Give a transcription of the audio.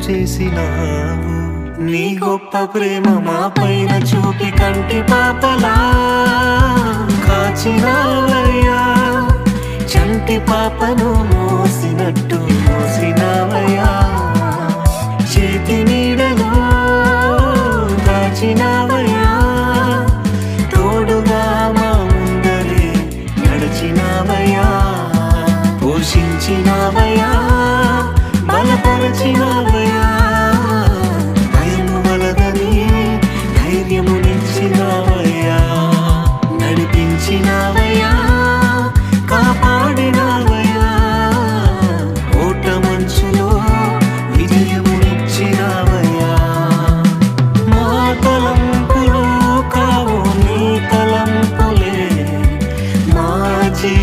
చేసినావు. నీ గొప్ప ప్రేమ మా పైన చూపి కంటి పాపలా. కాచినావయ్యా చంటి పాపను మోసినట్టు మోసినావయ్యా. చేతి నీడలో దాచినావయ్యా. తోడుగా మా ముందరే నడిచినావయ్యా. పోషించినావయ్యా. నడిచినావయ్యా నడిపించినావయ్యా కాపాడినావయ్యా. ఓట మంచులో విజయమునిచ్చినావయ్యా. మా తలంపులు కావు నీ తలంపులే మా జీ